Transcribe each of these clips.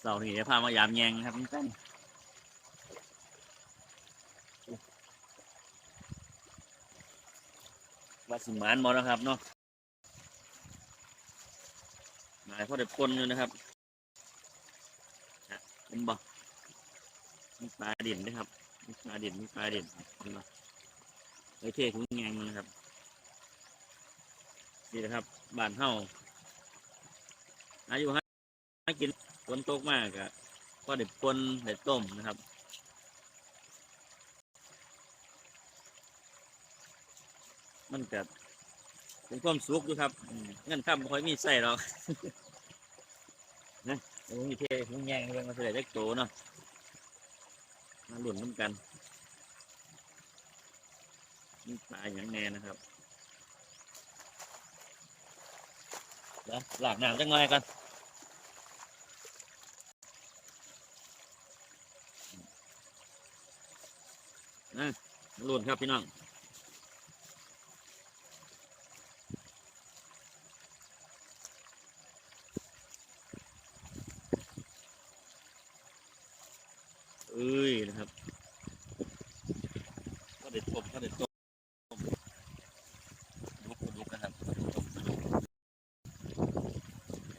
เสาร์นี้จะพามายามแยงครับท่านวาสิมานมดแล้วครับเนาะหมายพ่อเด็กคนอยู่นะครับนะเป็นบ่มีปลาเด่นด้วยครับมีปลาเด่นมีปลาเด่นเห็นบ่ไอเท่ถุงแงงนะครับนี่นะครับบ้านเฮาอายุฮะกิน ฝนตกมากอะก็เด็ดปนเด็ดต้มนะครับมันก็เป็นความสุขอยู่ครับเงินข้ามบ่ค่อยมีใส่หรอกนะโอ้ยเท่หุงแยงเรื่องมาเสด็จเล็กโตเนาะมาหลุนน้ำกันนี่ปลาอย่างแน่นะครับแล้วหลากน้ำจังไงกัน นะลุนครับพี่น้องเอ้ยนะครับก็เด็ดต้มก็เด็ดต้มดุกดุกนะครับต้มดุก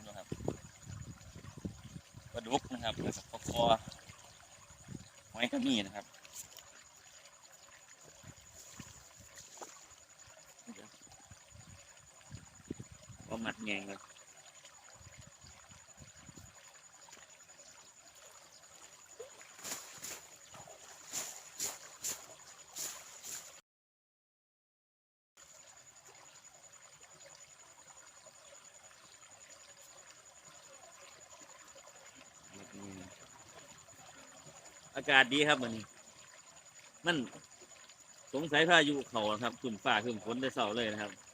นะครับปลาดุกนะครับแล้วก็ปลาคอหอยกระมี่นะครับ ก็มัดแงงเลยอากาศดีครับวันนี้ มันสงสัยพายุเขาครับขึ้นฟ้าขึ้นฝนได้เสาเลยนะครับ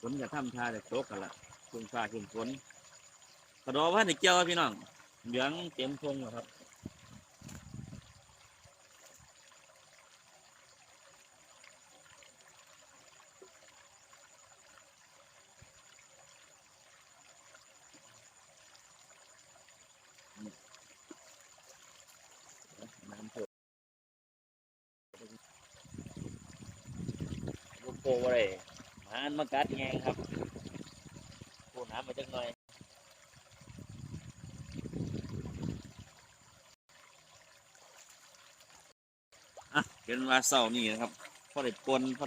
ฝนจะทำท่าจะตกกันละขึ้นฟ้าขึ้นฝนกระดอว่าในเกี่ยวพี่น้องเหลืองเต็มทงแล้วครับน้ำเถอลูกโป่งอะไร หานมากัดแงงครับปูน้ำมาจังหน่อยอะเป็นว่าเสาร์นี่นะครับพอได้ปนพอ